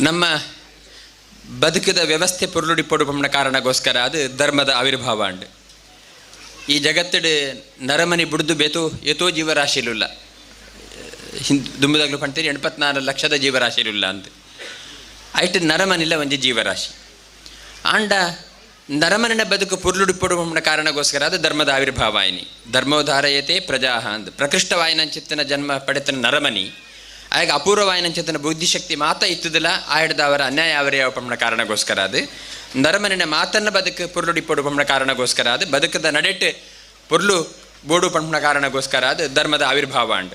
ನಮ್ಮ ಬದುಕದ ವ್ಯವಸ್ಥೆ ಪುರುಳುಡಿ ಪಮ್ಮನ ಕಾರಣಗೋಸ್ಕರ ಅದು ಧರ್ಮದ ಆವಿರ್ಭಾವ ಅಂಡ್. ಈ ಜಗತ್ತಡು ನರಮನಿ ಬುಡ್ದು ಬೇತು ಎತೋ ಜೀವರಾಶಿಲುಲ್ಲ. ಹಿಂದ್ ದುಂಬದಾಗ್ಲು ಪಂಡ್ತೀರಿ ಎಣ್ಪತ್ನಾಲ್ಕು ಲಕ್ಷದ ಜೀವರಾಶಿಲುಲ್ಲ ಅಂತ ಐಟ್ ನರಮನಿಲ್ಲ ಒಂಜಿ ಜೀವರಾಶಿ. ಆಂಡ ನರಮನಿನ ಬದುಕು ಪುರುಳುಡಿ ಪಮ್ಮನ ಕಾರಣಗೋಸ್ಕರ ಅದು ಧರ್ಮದ ಆವಿರ್ಭಾವಾಯಿನಿ ಧರ್ಮೋಧಾರಯತೆ ಪ್ರಜಾಹ ಅಂದ್. ಪ್ರಕೃಷ್ಟವಾಯಿನಂಚಿತ್ತಿನ ಜನ್ಮ ಪಡೆತನ ನರಮನಿ. ಆಗ ಅಪೂರ್ವವಾಯಿನಂಚಿತ್ತಿನ ಬುದ್ಧಿಶಕ್ತಿ ಮಾತ ಇತ್ತದಿಲ್ಲ ಆಯ್ಡದ ಅವರ ಅನ್ಯಾಯ ಅವರೇ ಒಪ್ಪಮನ ಕಾರಣಗೋಸ್ಕರ ಅದು. ನರಮನಿನ ಮಾತನ್ನ ಬದುಕು ಪುರ್ಲುಡಿಪ್ಪಡು ಪಮ್ಮನ ಕಾರಣಗೋಸ್ಕರ ಅದು. ಬದುಕದ ನಡೆಟ್ಟು ಪುರ್ಲು ಬೋಡು ಪಮ್ಮನ ಕಾರಣಗೋಸ್ಕರ ಅದು. ಧರ್ಮದ ಆವಿರ್ಭಾವ ಅಂಡ್.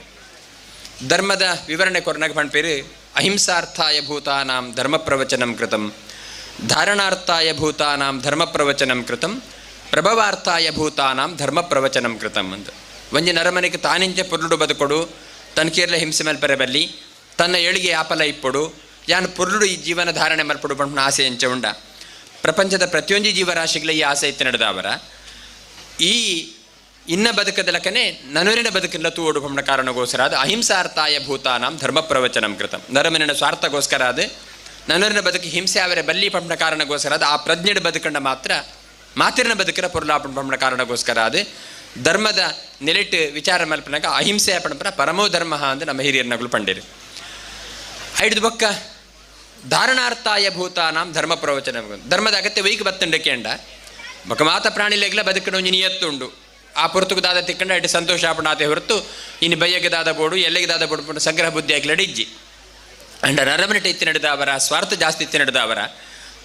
ಧರ್ಮದ ವಿವರಣೆ ಕೊರನಾಗ ಪಂಡ್ಪೇರು ಅಹಿಂಸಾರ್ಥಾಯ ಭೂತಾನಾಂ ಧರ್ಮ ಪ್ರವಚನಂ ಕೃತಂ. ಧಾರಣಾರ್ಥಾಯ ಭೂತಾನಾಂ ಧರ್ಮ ಪ್ರವಚನಂ ಕೃತಂ. ಪ್ರಭವಾರ್ಥಾಯ ಭೂತಾನಾಂ ಧರ್ಮ ಪ್ರವಚನಂ ಕೃತಂ ಅಂತ ಒಂಜಿ ನರಮನೆಗೆ ತಾನಿಂಚ ಪುರ್ಲುಡು ಬದುಕೊಡು ತನಕೇರ್ಲ ಹಿಂಸೆ ಮೇಲೆ ಬರಬಲ್ಲಿ ತನ್ನ ಏಳಿಗೆ ಆಪಲ ಇಪ್ಪಡು, ಯಾನು ಪುರುಳು ಈ ಜೀವನ ಧಾರಣೆ ಮಲ್ಪಡು ಬಂಟ್ನ ಆಸೆ ಎಂಚ ಉಂಡ. ಪ್ರಪಂಚದ ಪ್ರತಿಯೊಂದು ಜೀವರಾಶಿಗಳ ಈ ಆಸೆ ಇತ್ತು ನಡೆದವರ ಈ ಇನ್ನ ಬದುಕದ ಲಕ್ಕನೆ ನನುರಿನ ಬದುಕಿಲ್ಲ ತೂಡು ಪಂಪನ ಕಾರಣಗೋಸ್ಕರ ಅದು ಅಹಿಂಸಾರ್ಥಾಯ ಭೂತಾನಾಂ ಧರ್ಮ ಪ್ರವಚನಂ ಕೃತಂ. ನರಮನಿನ ಸ್ವಾರ್ಥಗೋಸ್ಕರ ಅದು ನನುರಿನ ಬದುಕು ಹಿಂಸೆ ಅವರೇ ಬಲ್ಲಿ ಪಂಪಣ ಕಾರಣಗೋಸ್ಕರ ಅದು ಆ ಪ್ರಜ್ಞೆಡ ಬದುಕಂಡ ಮಾತ್ರ ಮಾತಿರಿನ ಬದುಕಿನ ಪುರ್ಲಾಪಣ ಪಂಪಣ ಕಾರಣಗೋಸ್ಕರ ಅದು ಧರ್ಮದ ನೆಲೆಟ್ ವಿಚಾರ ಮಲ್ಪನಾಗ ಅಹಿಂಸೆ ಪಣಪನ ಪರಮೋ ಧರ್ಮ ಅಂತ ನಮ್ಮ ಹಿರಿಯರ್ನಗಳು ಪಂಡಿರು ಐದು ಬೊಕ್ಕ ಧಾರಣಾರ್ಥಾಯ ಭೂತಾನಾಂ ಧರ್ಮ ಪ್ರವಚನ. ಧರ್ಮದ ಅಗತ್ಯ ವೈಕ್ ಬತ್ತಂಡಕ್ಕೆ ಅಂಡ ಬೊಕ್ಕ ಮಾತ ಪ್ರಾಣಿಲೆಗ್ಲ ಬದುಕಣ ಒಂಜಿ ನಿಯತ್ತುಂಡು. ಆ ಪುರ್ತುಕು ದಾದ ತಿಕ್ಕಂಡ ಇಟ್ಟು ಸಂತೋಷ ಆಪಣಾತೆ ಹೊರತು ಇನ್ನು ಬಯ್ಯಗೆ ದಾದ ಬೋಡು, ಎಲ್ಲಿಗೆ ದಾದ ಬೋಡು ಸಂಗ್ರಹ ಬುದ್ಧಿ ಆಗ್ಲಡಿ ಇಜ್ಜಿ. ಅಂಡ ನರಮನಿಟ ಇತ್ತು ನಡೆದ ಅವರ, ಸ್ವಾರ್ಥ ಜಾಸ್ತಿ ಇತ್ತು ನಡೆದ ಅವರ.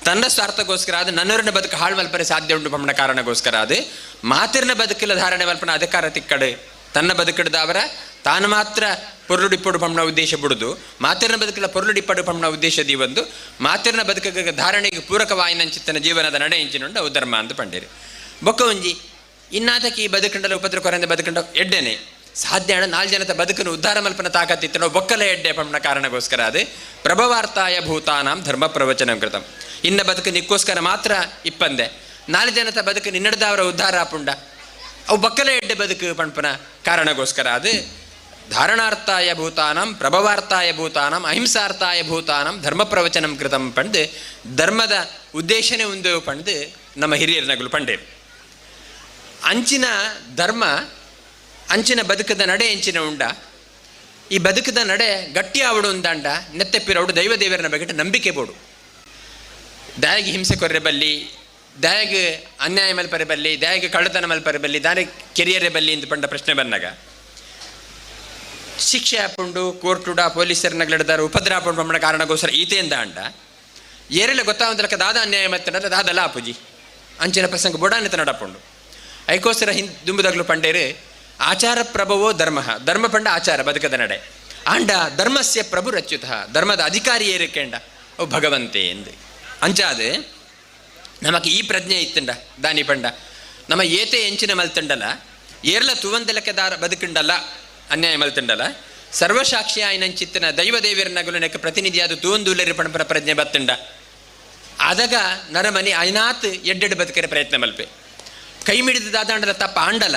ತನ್ನ ಸ್ವಾರ್ಥಗೋಸ್ಕರ ಅದು ನನ್ನೂರಿನ ಬದುಕು ಹಾಳು ಮಲ್ಪರೆ ಸಾಧ್ಯ ಉಂಟು ಪಮ್ಮನ ಕಾರಣಗೋಸ್ಕರ ಅದು ಮಾತಿರ್ನ ಬದುಕಿಲ್ಲ ಧಾರಣೆ ಮಲ್ಪನ ಅಧಿಕಾರ ತಿಕ್ಕಡೆ ತನ್ನ ಬದುಕಿಡ್ದ ಅವರ ತಾನು ಮಾತ್ರ ಪೊರ್ಲುಡಿಪ್ಪಡು ಪಮ್ಮನ ಉದ್ದೇಶ ಬಿಡುದು. ಮಾತಿರ್ನ ಬದುಕಿಲ್ಲ ಪೊರ್ಲುಡಿಪ್ಪಡು ಪಮ್ಮನ ಉದ್ದೇಶದಿ ಒಂದು. ಮಾತಿರ್ನ ಬದುಕಿಗೆ ಧಾರಣೆಗೆ ಪೂರಕವಾಯಿನಂಚಿತ್ತನ ಜೀವನದ ನಡೆ ಇಂಚಿನುಂಡು ಅವು ಧರ್ಮ ಅಂತ ಪಂಡಿರಿ. ಬೊಕ್ಕ ಒಂಜಿ ಇನ್ನಾತಕ್ಕೆ ಈ ಬದುಕಂಡಲ ಉಪದ್ರ ಕೊರೆಂದ ಬದುಕಂಡ ಎಡ್ಡೆನೆ. ಸಾಧ್ಯ ಅಣ್ಣ ನಾಲ್ಕು ಜನದ ಬದುಕನ್ನು ಉದ್ಧಾರ ಮಲ್ಪನ ತಾಕತ್ತಿತ್ತು. ಬೊಕ್ಕಲ ಎಡ್ಡೆ ಪಮ್ಮನ ಕಾರಣಗೋಸ್ಕರ ಅದು ಪ್ರಭವಾರ್ಥಾಯ ಭೂತಾನಾಂ ಧರ್ಮ ಪ್ರವಚನ ಕೃತಂ. ಇನ್ನ ಬದುಕು ನಿಕ್ಕೋಸ್ಕರ ಮಾತ್ರ ಇಪ್ಪಂದೆ. ನಾಲ್ಕು ಜನತ ಬದುಕು ನಿನ್ನಡದವರ ಉದ್ಧಾರ ಪುಂಡ. ಅವು ಬಕ್ಕಲ ಎಡ್ಡೆ ಬದುಕು ಪಣಪನ ಕಾರಣಗೋಸ್ಕರ. ಅದು ಧಾರಣಾರ್ಥಾಯ ಭೂತಾನಂ, ಪ್ರಭವಾರ್ಥಾಯ ಭೂತಾನಂ, ಅಹಿಂಸಾರ್ಥಾಯ ಭೂತಾನಂ ಧರ್ಮ ಪ್ರವಚನಂ ಕೃತಂ ಪಂಡು. ಧರ್ಮದ ಉದ್ದೇಶನೇ ಒಂದು ಪಂಡು ನಮ್ಮ ಹಿರಿಯರ್ನಗಳು ಪಂಡೆ. ಅಂಚಿನ ಧರ್ಮ, ಅಂಚಿನ ಬದುಕದ ನಡೆ ಎಂಚಿನ ಉಂಡ. ಈ ಬದುಕದ ನಡೆ ಗಟ್ಟಿ ಆವಡು ಉಂದಾಂಡ ನೆತ್ತೆಪ್ಪಿರವಡು ದೈವ ದೇವರನ್ನ ಬಗ್ಗೆ ನಂಬಿಕೆ ಬೋಡು. ದಯಾಗಿ ಹಿಂಸೆ ಕೊರೆ ಬಲ್ಲಿ ದಾಯಿಗೆ ಅನ್ಯಾಯ ಮಲ್ಪರೆ ಬಲ್ಲಿ ದಾಯಿಗೆ ಕಳ್ಳತನ ಮಲ್ಪರೆ ಬಲ್ಲಿ ದಾರಿ ಕೆರಿಯರೆ ಬಲ್ಲಿ ಅಂತ ಪಂಡ ಪ್ರಶ್ನೆ ಬಂದಾಗ, ಶಿಕ್ಷೆ ಹಾಕೊಂಡು ಕೋರ್ಟುಡ ಪೊಲೀಸರ್ನಗಳಿದಾರ ಉಪದ್ರ ಹಾಕೊಂಡು ಬಂದ ಕಾರಣಗೋಸ್ಕರ ಈತೆಯಿಂದ ಅಂಡ ಏರೆಲ್ಲ ಗೊತ್ತಾವಂತಲಕ ದಾದ ಅನ್ಯಾಯ ಮತ್ತೆ ದಾದಲ್ಲ ಆಪುಜಿ ಅಂಚಿನ ಪ್ರಸಂಗ ಬುಡಾನಿತ ನಡಪುಂಡು ಐಕೋಸ್ಕರ ಹಿಂದ್ ದುಂಬುದಾಗ್ಲು ಪಂಡೇರು, ಆಚಾರ ಪ್ರಭವೋ ಧರ್ಮ ಧರ್ಮ ಪಂಡ ಆಚಾರ ಬದುಕದ ನಡೆ. ಆಂಡ ಧರ್ಮಸ್ಯ ಪ್ರಭು ರಚ್ಯುತ, ಧರ್ಮದ ಅಧಿಕಾರಿ ಏರಿಕೆಂಡ, ಓ ಭಗವಂತೆ ಎಂದು. ಅಂಚಾದು ನಮಗೆ ಈ ಪ್ರಜ್ಞೆ ಇತ್ತಂಡ, ದಾನಿ ಪಂಡ. ನಮ್ಮ ಏತೆ ಎಂಚಿನ ಮಲ್ತಂಡಲ, ಏರ್ಲ ತುವಂದಲಕ್ಕೆ ದಾರ ಬದುಕಂಡಲ್ಲ ಅನ್ಯಾಯ ಮಲ್ತಂಡಲ. ಸರ್ವಸಾಕ್ಷಿ ಆಯ್ನಂಚಿತ್ತಿನ ದೈವ ದೇವರನಗಳು ನೆಕ್ಕ ಪ್ರತಿನಿಧಿಯಾದ ತುವಂದೂಲರಿ ಪಣಪರ ಪ್ರಜ್ಞೆ ಬತ್ತಂಡ. ಆದಾಗ ನರಮನಿ ಐನಾತ್ ಎಡ್ಡೆಡ್ ಬದುಕರೆ ಪ್ರಯತ್ನ ಮಲ್ಪೆ. ಕೈ ಮಿಡಿದ ದಾದಾಂಡದ ತಪ್ಪ ಆಂಡಲ,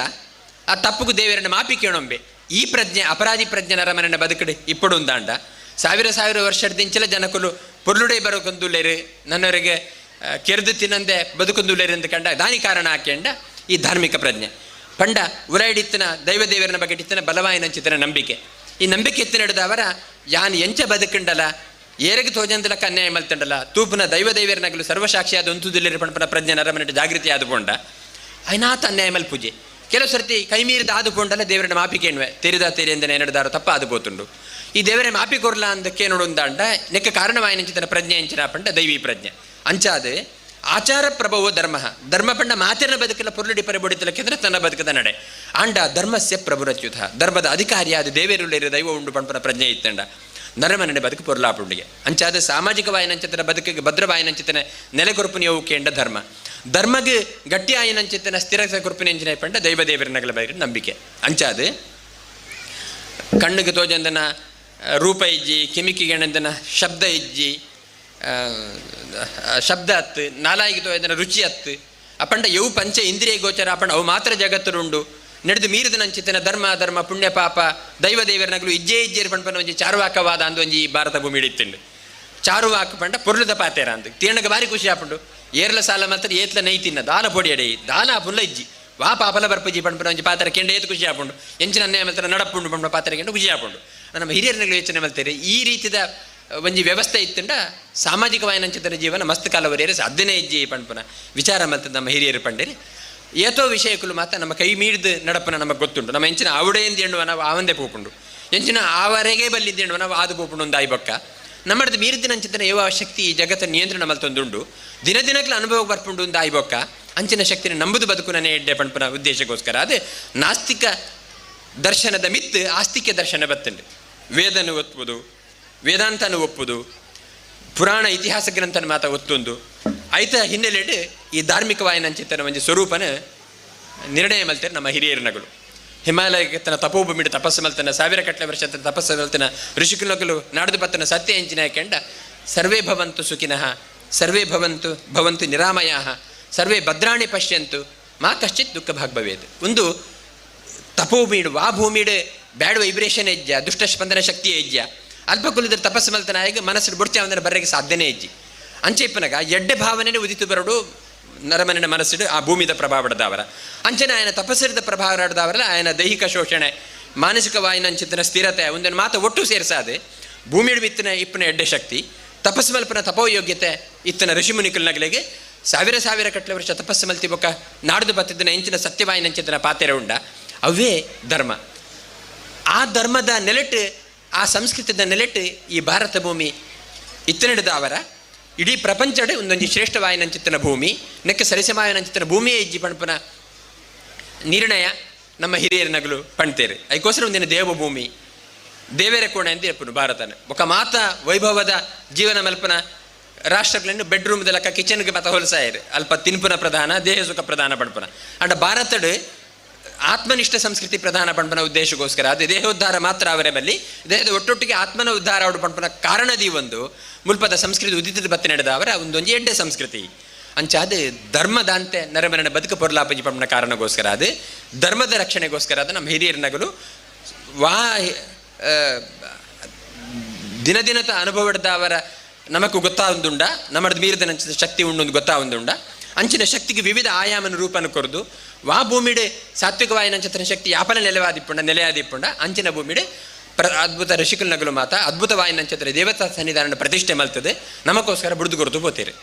ಆ ತಪ್ಪುಗೂ ದೇವಿಯರನ್ನ ಮಾಪಿ ಕೇಳೊಂಬೆ. ಈ ಪ್ರಜ್ಞೆ ಅಪರಾಧಿ ಪ್ರಜ್ಞೆ ನರಮನನ್ನ ಬದುಕಡೆ ಇಪ್ಪಡು ಉಂದಾಂಡ. ಸಾವಿರ ಸಾವಿರ ವರ್ಷದಿಂಚಲ ಜನಕುಲು ಪೊರ್ಲುಡೆ ಬರೋಕೊಂದುಲೇರು ನನ್ನವರಿಗೆ ಕೆರೆದು ತಿನ್ನಂದೆ ಬದುಕೊಂದುಲೇರು ಅಂತ ಕಂಡ ದಾನಿ ಕಾರಣ ಆಕೆಂಡ ಈ ಧಾರ್ಮಿಕ ಪ್ರಜ್ಞೆ. ಪಂಡ ಉರೈಡಿತ್ತಿನ ದೈವ ದೇವರನ ಬಗ್ಗೆ ಇತ್ತಿನ ಬಲವಾಯಿನಂಚಿತನ ನಂಬಿಕೆ. ಈ ನಂಬಿಕೆ ಎತ್ತಿ ನಡೆದವರ ಯಾನ್ ಎಂಚ ಬದುಕಂಡಲ್ಲ ಏರೆಗೆ ತೋಜಂದಲಕ್ಕ ಅನ್ಯಾಯ ಮಲ್ತಂಡಲ್ಲ ತೂಪುನ ದೈವ ದೇವರನಗಲು ಸರ್ವಸಾಕ್ಷಿಯಾದ ಒಂತುದಿಲ್ಲಿರ ಪಣಪನ ಪ್ರಜ್ಞೆ ನರಮನಟ ಜಾಗೃತಿ ಆದುಕೊಂಡ. ಐನಾಥ ಅನ್ಯಾಯ ಮಲ್ ಪೂಜೆ. ಕೆಲವು ಸರ್ತಿ ಕೈ ಮೀರಿದ ಆದುಕೊಂಡಲ್ಲ ದೇವರನ್ನ ಮಾಪಿಕೇಣ್ವೆ ತೆರಿದ ತೆರಿ ಎಂದನೆ ನಡೆದಾರು ತಪ್ಪ ಆದು ಬೋತುಂಡು ಈ ದೇವರೇ ಮಾಪಿ ಕೊರ್ಲ ಅಂದಕ್ಕೆ ನೋಡುಂದಾಂಡ ನೆಕ್ಕ ಕಾರಣವಾಯಿನಂಚಿತನ ಪ್ರಜ್ಞೆ ಎಂಚಿನ ಪಂಡ ದೈವಿ ಪ್ರಜ್ಞೆ. ಅಂಚಾದೆ, ಆಚಾರ ಪ್ರಭವೋ ಧರ್ಮ. ಧರ್ಮ ಪಂಡ ಮಾತಿನ ಬದುಕಿನ ಪುರುಡಿ ಪರಿಬಡಿತಲಕ್ಕೆಂದ್ರೆ ತನ್ನ ಬದುಕದ ನಡೆ. ಆಂಡ ಧರ್ಮಸ್ಯ ಪ್ರಭುರಚ್ಯುತ ಧರ್ಮದ ಅಧಿಕಾರಿಯಾದ ದೇವೇರುಳ್ಳೇರು ದೈವ ಉಂಡು ಪಂಪನ ಪ್ರಜ್ಞೆ ಇತ್ತಂಡ. ನರಮನೆ ಬದುಕು ಪೊರ್ಲಾಪುಂಡಿಗೆ ಅಂಚಾದ ಸಾಮಾಜಿಕವಾಯಿನಂಚಿತನ ಬದುಕಿಗೆ ಭದ್ರವಾಯಿನಂಚಿತನ ನೆಲೆಕೊರುಪು ನೀವು ಧರ್ಮ. ಧರ್ಮಗೆ ಗಟ್ಟಿ ಆಯನಂಚಿತನ ಸ್ಥಿರ ಕುರುಪಿನ ಎಂಜಿನ ಪಂಡ ದೈವ ದೇವರನಗಳ ಬಗ್ಗೆ ನಂಬಿಕೆ. ಅಂಚಾದ, ಕಣ್ಣಿಗೆ ತೋಜಂದನ ರೂಪ ಇಜ್ಜಿ ಕಿಮಿಕಿಗೆ ಎಣಂದನ ಶಬ್ದ ಇಜ್ಜಿ ಶಬ್ದ ಅತ್ತು ನಾಲಾಯಿಗೆ ತೋಜಂದನ ರುಚಿ ಅತ್ತು ಅಪಂಡ ಯವು ಪಂಚ ಇಂದ್ರಿಯ ಗೋಚರ, ಅಪಂಡ ಅವು ಮಾತ್ರ ಜಗತ್ತರುಂಡು, ನಡೆದು ಮೀರಿದ ನಂಚಿತನ ಧರ್ಮ ಧರ್ಮ, ಪುಣ್ಯ, ಪಾಪ, ದೈವ ದೇವರನಗಳು ಇಜ್ಜೆ ಇಜ್ಜೇರ್ ಪಂಪನ ಒಂಜಿ ಚಾರುವಾಕವಾದ ಅಂದು ಒಂಜಿ ಭಾರತ ಭೂಮಿ ಇಡಿತ್ತುಂಡು ಚಾರುವಾಕ ಪಂಡ ಪೊರ್ಲದ ಪಾತೇರ ಅಂದು. ತೀರ್ಣಗ ಬಾರಿ ಖುಷಿ ಆಪುಂಡು. ಏರ್ಲ ಸಾಲ ಮಾತ್ರ ಏತ್ಲ ನೈ ತಿನ್ನ ದಾನ ಪೊಡಿ ಅಡೆ ದಾನ ಪುಲ್ಲ ಇಜ್ಜಿ. ವಾ ಪಾಪಲ ಬರ್ಪಜಿ ಪಂಡ ಒಂಜಿ ಪಾತ್ರ ಕೆಂಡ ಏತ್ ಖುಷಿ ಆಪುಂಡು. ಎಂಚಿನ ಅನ್ಯಾಯ ಮಾತ್ರ ನಡಪುಂಡು ಪಂಡ ಪಾತ್ರ ಕೆಂಡ ಖುಷಿ ಆಪುಂಡು. ನಮ್ಮ ಹಿರಿಯರನಲ್ಲಿ ಯೋಚನೆ ಮಾಡ್ತಾರೆ. ಈ ರೀತಿದ ಒಂಜಿ ವ್ಯವಸ್ಥೆ ಇತ್ತಂಡ ಸಾಮಾಜಿಕವಾಯಿನಂಚಿತರ ಜೀವನ ಮಸ್ತ್ ಕಾಲವರಿಯರೆ ಸಾಧ್ಯನೇ ಇಜ್ಜಿ ಪಂಪನ ವಿಚಾರ ಮಲ್ತದ ನಮ್ಮ ಹಿರಿಯರು ಪಂಡೇರಿ. ಏತೋ ವಿಷಯಕ್ಕೂ ಮಾತ್ರ ನಮ್ಮ ಕೈ ಮೀಡ್ದು ನಡಪನ ನಮಗೆ ಗೊತ್ತುಂಟು. ನಮ್ಮ ಎಂಚಿನ ಎಂದು ಎಣ್ಣುವ ನಾವು ಆವಂದೇ ಪೋಪುಂಡು. ಎಂಚಿನ ಆವರೆಗೆ ಬಲ್ಲಿದ್ದು ಎಣ್ಣುವ ನಾವು ಆದು ಪೋಪುಂಡು ಒಂದು ಆಯ್ಬಕ್ಕ ನಮ್ಮದು ಮೀರಿದಿನ ನಂಚಿತನ ಯಾವ ಶಕ್ತಿ ಈ ಜಗತ್ತ ನಿಯಂತ್ರಣ ಮಲ್ತೊಂದುಂಡು ದಿನ ದಿನಕ್ಕೆ ಅನುಭವ ಬರ್ಪುಂಡು ಒಂದು ಆಯ್ಬೊಕ್ಕ ಅಂಚಿನ ಶಕ್ತಿನ ನಂಬುದು ಬದುಕು ನನೇ ಎಡ್ಡೆ ಪಂಪನ ಉದ್ದೇಶಕ್ಕೋಸ್ಕರ. ಅದೇ ನಾಸ್ತಿಕ ದರ್ಶನದ ಮಿತ್ ಆಸ್ತಿಕ್ಯ ದರ್ಶನ ಬತ್ತಂಡು. ವೇದನು ಒಪ್ಪುದು, ವೇದಾಂತನ ಒಪ್ಪುದು, ಪುರಾಣ ಇತಿಹಾಸ ಗ್ರಂಥನ ಮಾತ ಒತ್ತೊಂದು. ಐತ ಹಿನ್ನೆಲೆಯಲ್ಲಿ ಈ ಧಾರ್ಮಿಕ ವಾಯನ ಚಿಂತನ ಒಂಜಿ ಸ್ವರೂಪನ ನಿರ್ಣಯ ಮಲ್ತೇನೆ ನಮ್ಮ ಹಿರಿಯರನಗಳು ಹಿಮಾಲಯಕ್ಕೆ ತನ್ನ ತಪೋಭೂಮಿಡ ತಪಸ್ಸು ಮಲ್ತನ, ಸಾವಿರ ಕಟ್ಟಲೆ ವರ್ಷ ತನ್ನ ತಪಸ್ಸು ಮಲ್ತನ, ಋಷಿಕುಲಗಳು ನಾಡದು ಪತ್ತನ ಸತ್ಯ ಎಂಜಿನ ಕೆಂಡ, ಸರ್ವೇ ಭವಂತು ಸುಖಿನಃ, ಸರ್ವೇ ಭವಂತು ಭವಂತು ನಿರಾಮಯ, ಸರ್ವೇ ಭದ್ರಾಣಿ ಪಶ್ಯಂತು, ಮಾ ಕಶ್ಚಿತ್ ದುಃಖ ಭಾಗ್ಭವೇದ್ ಒಂದು ತಪೋಭೂಮಿಡು ವಾ ಭೂಮಿಡು ಬ್ಯಾಡ್ ವೈಬ್ರೇಷನ್ ಹೆಜ್ಜೆ, ದುಷ್ಟ ಸ್ಪಂದನ ಶಕ್ತಿ ಹೆಜ್ಜೆ. ಅಲ್ಪಕುಲದ್ರ ತಪಸ್ಸು ಮಲ್ತನಾಯಿಗೆ ಮನಸ್ಸು ಬುಡ್ತಿ ಅವನ ಬರೆಗೆ ಸಾಧ್ಯನೇ ಅಂಚಿ ಇಪ್ಪನಗ ಎಡ್ಡೆ ಭಾವನೆ ಉದಿತು ಬರಡು, ನರಮನಿನ ಮನಸ್ಸಿಡು ಆ ಭೂಮಿದ ಪ್ರಭಾವ ಪ್ರಭಾವಡದವರ ಅಂಚನೆ ಆಯನ ಪ್ರಭಾವ ಪ್ರಭಾವಡದವರಲ್ಲ ಆಯನ ದೈಹಿಕ ಶೋಷಣೆ, ಮಾನಸಿಕ ವಾಯಿನ ಸ್ಥಿರತೆ, ಒಂದನ್ನು ಮಾತು ಒಟ್ಟು ಸೇರಿಸಾದೆ. ಭೂಮಿಡ್ ಬಿತ್ತನ ಇಪ್ಪನ ಎಡ್ಡೆ ಶಕ್ತಿ, ತಪಸ್ಸು ಮಲ್ಪನ ತಪೋಯೋಗ್ಯತೆ, ಇತ್ತನ ಋಷಿಮುನಿಕಲ್ನಗಲಿಗೆ ಸಾವಿರ ಸಾವಿರ ಕಟ್ಟಲ ವರ್ಷ ತಪಸ್ಸು ಮಲ್ತಿ ಬೊಕ್ಕ ನಾಡ್ದು ಬತ್ತಿದ್ದನ ಇಂಚಿನ ಸತ್ಯವಾಯಿನ ಚಿತ್ರ ಪಾತೆರೆ ಉಂಡ. ಅವೇ ಧರ್ಮ. ಆ ಧರ್ಮದ ನೆಲೆಟ್ಟು ಆ ಸಂಸ್ಕೃತದ ನೆಲೆಟ್ ಈ ಭಾರತ ಭೂಮಿ. ಇತ್ತನಡದ ಅವರ, ಇಡೀ ಪ್ರಪಂಚಡೆ ಒಂದೊಂದು ಚಿತ್ರನ ಭೂಮಿ, ನೆಕ್ಕೆ ಸರಿಸಮಾಯನಂಚಿತನ ಭೂಮಿಯೇ ಇಜ್ಜಿ ಪಣಪನ ನಿರ್ಣಯ ನಮ್ಮ ಹಿರಿಯರ ನಗಲು ಪಣ್ತೇರಿ. ಅದಕ್ಕೋಸ್ಕರ ಒಂದಿನ ದೇವಭೂಮಿ, ದೇವೇರ ಕೋಣೆ ಅಂತ ಹೇಳ್ಪನು ಭಾರತನ. ಒಕ್ಕ ಮಾತ ವೈಭವದ ಜೀವನ ಮಲ್ಪನ ರಾಷ್ಟ್ರಗಳನ್ನು ಬೆಡ್ರೂಮ್ ಲೆಕ್ಕ ಕಿಚನ್ಗೆ ಮತ ಹೊಲಸಾಯಿರು. ಅಲ್ಪ ತಿನ್ಪುನ ಪ್ರಧಾನ, ದೇಹ ಸುಖ ಪ್ರಧಾನ ಪಡ್ಪನ ಅಂಡ ಭಾರತಡ್ ಆತ್ಮನಿಷ್ಠ ಸಂಸ್ಕೃತಿ ಪ್ರಧಾನ ಪಂಪನ ಉದ್ದೇಶಕ್ಕೋಸ್ಕರ, ಅದು ದೇಹೋದ್ಧಾರ ಮಾತ್ರ ಅವರೇ ಬಲ್ಲಿ ದೇಹದ ಒಟ್ಟೊಟ್ಟಿಗೆ ಆತ್ಮನ ಉದ್ಧಾರ ಅವಡು ಪಂಪನ ಕಾರಣದಿ ಒಂದು. ಮುಲ್ಪದ ಸಂಸ್ಕೃತಿ ಉದಿತದ ಬತ್ತೆ ನಡೆದ ಅವರ ಒಂದೊಂದು ಎಡ್ಡೆ ಸಂಸ್ಕೃತಿ. ಅಂಚ ಅದು ಧರ್ಮದಾಂತೆ ನರಮರಣ ಬದುಕು ಪೊರ್ಲಾಪಜಿ ಪಂಪನ ಕಾರಣಗೋಸ್ಕರ ಅದು ಧರ್ಮದ ರಕ್ಷಣೆಗೋಸ್ಕರ ಅದು ನಮ್ಮ ಹಿರಿಯರ ನಗಲು. ವಾ ದಿನ ದಿನದ ಅನುಭವದ ಅವರ ನಮಕು ಗೊತ್ತಾವುದುಂಡ, ನಮ್ಮದು ಮೀರಿದ ಶಕ್ತಿ ಉಂಡು ಗೊತ್ತಾವುದುಂಡ. ಅಂಚಿನ ಶಕ್ತಿಗೆ ವಿವಿಧ ಆಯಾಮನ ರೂಪನ ಕೊರದು, ವಾ ಭೂಮಿಡೆ ಸಾತ್ವಿಕವಾಯಿ ನಕ್ಷತ್ರ ಶಕ್ತಿ ಯಾಪನ ನೆಲೆವಾದಿಪ್ಪುಂಡ, ನೆಲೆಯಾದಿಪ್ಪುಂಡ, ಅಂಚಿನ ಭೂಮಿಡೆ ಪ್ರ ಅದ್ಭುತ ಋಷಿಕುಲ್ ನಗಲು ಮಾತ ಅದ್ಭುತವಾಯಿ ನಕ್ಷತ್ರ ದೇವತಾ ಸನ್ನಿಧಾನ ಪ್ರತಿಷ್ಠೆ ಮಲ್ತದೆ. ನಮಗೋಸ್ಕರ ಬುಡ್ದು ಕೊರತು ಪೋತೀರಿ